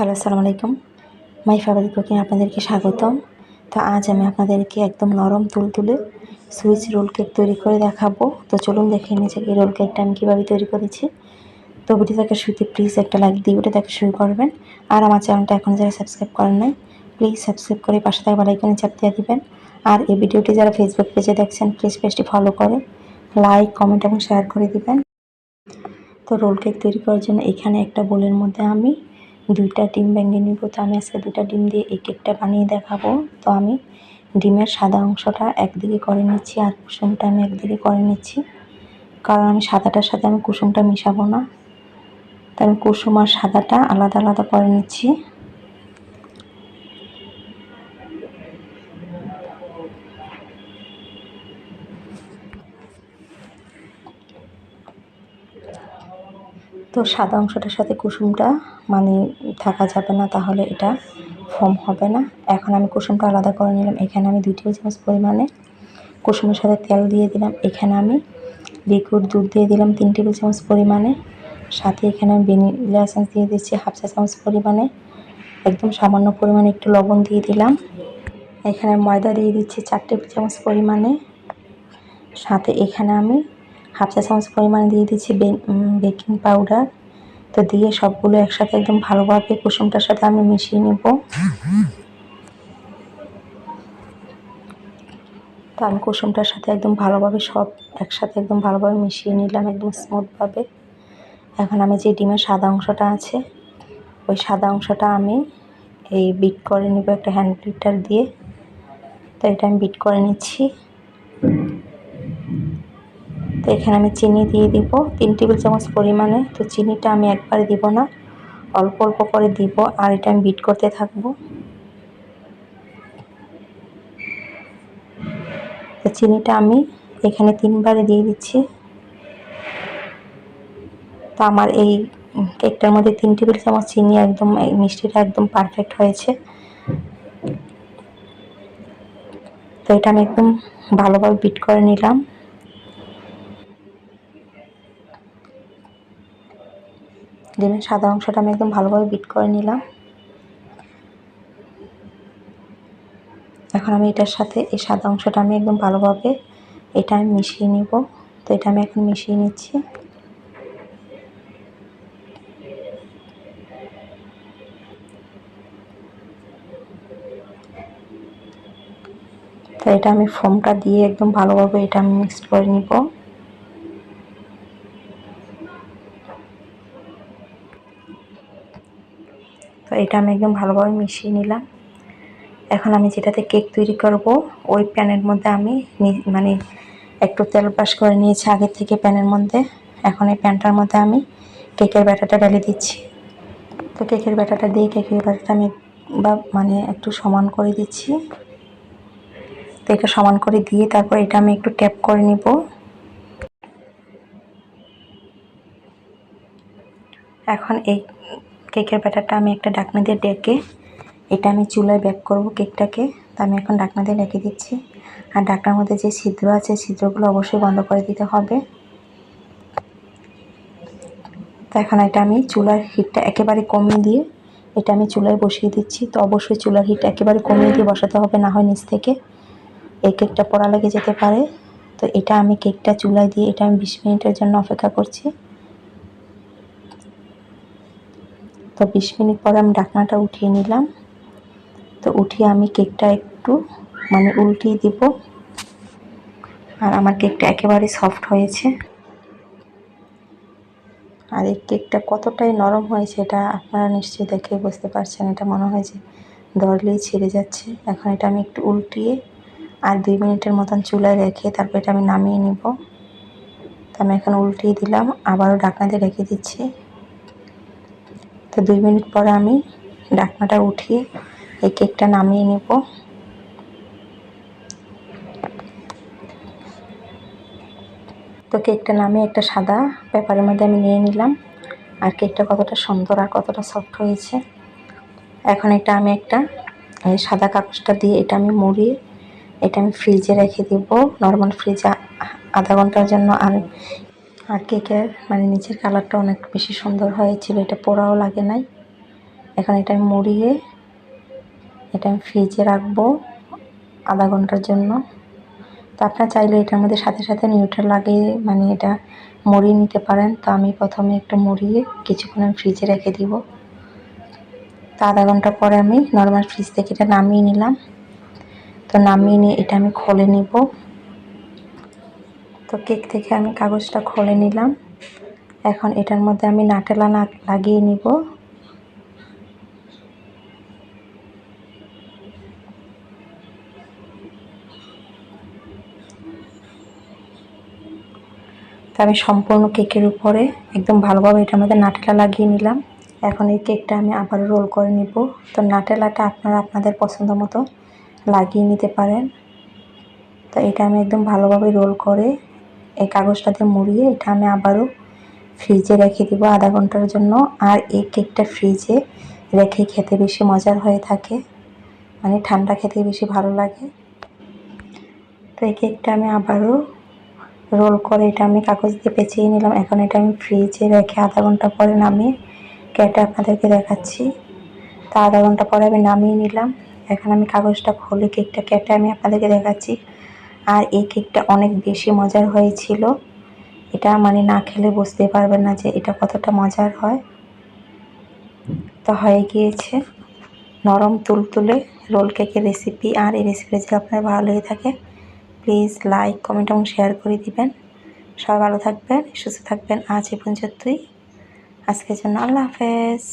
Hello, আসসালামু আলাইকুম। My favourite cooking আপনাদেরকে স্বাগতম। তো আজ আমি আপনাদেরকে একদম নরম তুলতুলে সুইচ রোল কেক তৈরি করে দেখাবো। তো চলুন দেখে নিয়ে যাক এই রোল কেকটা আমি কীভাবে তৈরি করেছি। তো ভিডিওটাকে শুরুতে প্লিজ একটা লাইক দিয়ে ভিডিওটাকে শুরু করবেন। আর আমার চ্যানেলটা এখন যারা সাবস্ক্রাইব করেন নাই, প্লিজ সাবস্ক্রাইব করে পাশে থাকা বেলাইকনে চাপ দিয়ে দিবেন। আর এই ভিডিওটি যারা ফেসবুক পেজে দেখছেন প্লিজ পেজটি ফলো করে লাইক কমেন্ট এবং শেয়ার করে দিবেন। তো রোল কেক তৈরি করার জন্য এখানে একটা বোলের মধ্যে আমি দুইটা ডিম ভেঙে নিব, তো আমি আজকে দুইটা ডিম দিয়ে এই কেকটা বানিয়ে দেখাবো। তো আমি ডিমের সাদা অংশটা একদিকে করে নিচ্ছি আর কুসুমটা আমি একদিকে করে নিচ্ছি। কারণ আমি সাদাটার সাথে আমি কুসুমটা মিশাবো না। তো আমি কুসুম আর সাদাটা আলাদা আলাদা করে নিচ্ছি। সাদা অংশটার সাথে কুসুমটা মানে থাকা যাবে না, তাহলে এটা ফর্ম হবে না। এখন আমি কুসুমটা আলাদা করে নিলাম, এখানে আমি দুই টেবিল চামচ পরিমাণে কুসুমের সাথে তেল দিয়ে দিলাম, এখানে আমি লিকুইড দুধ দিয়ে দিলাম তিন টেবিল চামচ পরিমাণে। সাথে এখানে আমি ভ্যানিলা এসেন্স দিয়ে দিচ্ছি হাফ চা চামচ পরিমাণে। একদম সামান্য পরিমাণে একটু লবণ দিয়ে দিলাম। এখানে ময়দা দিয়ে দিচ্ছি চার টেবিল চামচ পরিমাণে। সাথে এখানে আমি হাফ চা চামচ পরিমাণে দিয়ে দিচ্ছি বেকিং পাউডার তো দিয়ে সবগুলো একসাথে একদম ভালোভাবে কুসুমটার সাথে আমি মিশিয়ে নেব। তো আমি কুসুমটার সাথে একদম ভালোভাবে সব একসাথে একদম ভালোভাবে মিশিয়ে নিলাম একদম স্মুথভাবে। এখন আমি যে ডিমের সাদা অংশটা আছে, ওই সাদা অংশটা আমি এই বিট করে নিব একটা হ্যান্ড ব্লিটার দিয়ে। তো এটা আমি বিট করে নিচ্ছি। তো এখানে আমি চিনি দিয়ে দিব। তিন টেবিল চামচ পরিমাণে। তো চিনিটা আমি একবারে দিব না। অল্প অল্প করে দিব। আর এটা আমি বিট করতে থাকব। তো চিনিটা আমি এখানে তিনবারে দিয়ে দিচ্ছি। তো আমার এই কেকটার মধ্যে তিন টেবিল চামচ চিনি একদম মিষ্টিটা একদম পারফেক্ট হয়েছে। তো এটা আমি একদম ভালোভাবে বিট করে নিলাম। ডিমের সাদা অংশটা আমি একদম ভালোভাবে বিট করে নিলাম। এখন আমি এটার সাথে এই সাদা অংশটা আমি একদম ভালোভাবে এটা আমি মিশিয়ে নিব। তো এটা আমি এখন মিশিয়ে নিচ্ছি। তো এটা আমি ফোমটা দিয়ে একদম ভালোভাবে এটা আমি মিক্সড করে নিব। তো এটা আমি একদম ভালোভাবে মিশিয়ে নিলাম। এখন আমি যেটাতে কেক তৈরি করব, ওই প্যানের মধ্যে আমি মানে একটু তেল ব্রাশ করে নিয়েছি আগের থেকে প্যানের মধ্যে। এখন এই প্যানটার মধ্যে আমি কেকের ব্যাটাটা ঢেলে দিচ্ছি। তো কেকের ব্যাটাটা দিয়ে কেকের ব্যাটাটা আমি বা মানে একটু সমান করে দিচ্ছি। তো এটা সমান করে দিয়ে তারপর এটা আমি একটু ট্যাপ করে নিব। এখন এই কেকের ব্যাটারটা আমি একটা ডাকনা দিয়ে ডেকে, এটা আমি চুলায় ব্যাক করব কেকটাকে। তা আমি এখন ডাকনা দিয়ে রেখে দিচ্ছি। আর ডাকনার মধ্যে যে ছিদ্র আছে, ছিদ্রগুলো অবশ্যই বন্ধ করে দিতে হবে। তো এখন এটা আমি চুলার হিটটা একেবারে কমিয়ে দিয়ে, এটা আমি চুলায় বসিয়ে দিচ্ছি। তো অবশ্যই চুলার হিট একেবারে কমিয়ে দিয়ে বসাতে হবে, না হয় নিচ থেকে। এই কেকটা পড়া লেগে যেতে পারে। তো এটা আমি কেকটা চুলায় দিয়ে, এটা আমি বিশ মিনিটের জন্য অপেক্ষা করছি। তো বিশ মিনিট পরে আমি ডাকনাটা উঠিয়ে নিলাম। তো উঠিয়ে আমি কেকটা একটু মানে উল্টিয়ে দিব। আর আমার কেকটা একেবারে সফট হয়েছে। আর এই কেকটা কতটাই নরম হয়েছে এটা আপনারা নিশ্চয়ই দেখে বুঝতে পারছেন। এটা মনে হয় যে ধরলেই ছেড়ে যাচ্ছে। এখন এটা আমি একটু উল্টিয়ে আর দুই মিনিটের মতন চুলায় রেখে তারপর এটা আমি নামিয়ে নিব। তো আমি এখন উল্টিয়ে দিলাম। আবারও দিয়ে রেখে দিচ্ছি। তো দুই মিনিট পরে আমি ডাকনাটা উঠিয়ে এই কেকটা নামিয়ে নেব। তো কেকটা নামিয়ে একটা সাদা পেপারের মধ্যে আমি নিয়ে নিলাম। আর কেকটা কতটা সুন্দর আর কতটা সফট হয়েছে। এখন এটা আমি একটা এই সাদা কাগজটা দিয়ে এটা আমি মুড়িয়ে এটা আমি ফ্রিজে রেখে দিব। নর্মাল ফ্রিজে আধা ঘণ্টার জন্য আর আর কেকের মানে নিচের কালারটা অনেক বেশি সুন্দর হয়েছিল, এটা পোড়াও লাগে নাই। এখন এটা আমি মুড়িয়ে, এটা আমি ফ্রিজে রাখব আধা ঘণ্টার জন্য। তো আপনারা চাইলে এটার মধ্যে সাথে সাথে নিউট্রাল লাগিয়ে মানে এটা মুড়িয়ে নিতে পারেন। তো আমি প্রথমে একটু মুড়িয়ে কিছুক্ষণ আমি ফ্রিজে রেখে দিব। তো আধা ঘণ্টা পরে আমি নর্মাল ফ্রিজ থেকে এটা নামিয়ে নিলাম। তো নামিয়ে নিয়ে এটা আমি খুলে নিব। তো কেক থেকে আমি কাগজটা খুলে নিলাম। এখন এটার মধ্যে আমি নাটেলা না লাগিয়ে নিব। আমি সম্পূর্ণ কেকের উপরে একদম ভালোভাবে এটার মধ্যে নাটেলা লাগিয়ে নিলাম। এখন এই কেকটা আমি আবার রোল করে নিব। তো নাটেলাটা আপনারা আপনাদের পছন্দ মতো লাগিয়ে নিতে পারেন। তো এটা আমি একদম ভালোভাবে রোল করে এই কাগজটাতে মুড়িয়ে এটা আমি আবারও ফ্রিজে রেখে দিব আধা ঘণ্টার জন্য। আর এই কেকটা ফ্রিজে রেখে খেতে বেশি মজার হয়ে থাকে। মানে ঠান্ডা খেতে বেশি ভালো লাগে। তো এই কেকটা আমি আবারও রোল করে এটা আমি কাগজ দিয়ে পেঁচিয়ে নিলাম। এখন এটা আমি ফ্রিজে রেখে আধা ঘণ্টা পরে নামিয়ে কেটে আপনাদেরকে দেখাচ্ছি। তা আধা ঘণ্টা পরে আমি নামিয়ে নিলাম। এখন আমি কাগজটা খুলে কেকটা কেটে আমি আপনাদেরকে দেখাচ্ছি। আর এই কেকটা অনেক বেশি মজার হয়েছিল। এটা মানে না খেলে বুঝতে পারবেন না যে এটা কতটা মজার হয়। তো হয়ে গিয়েছে নরম তুলতুলে রোল কেকের রেসিপি আর এই রেসিপি যদি আপনার ভালো লেগে থাকে প্লিজ লাইক কমেন্ট এবং শেয়ার করে দিবেন। সবাই ভালো থাকবেন, সুস্থ থাকবেন। আজ এ পর্যন্তই। আজকের জন্য আল্লাহ হাফেজ।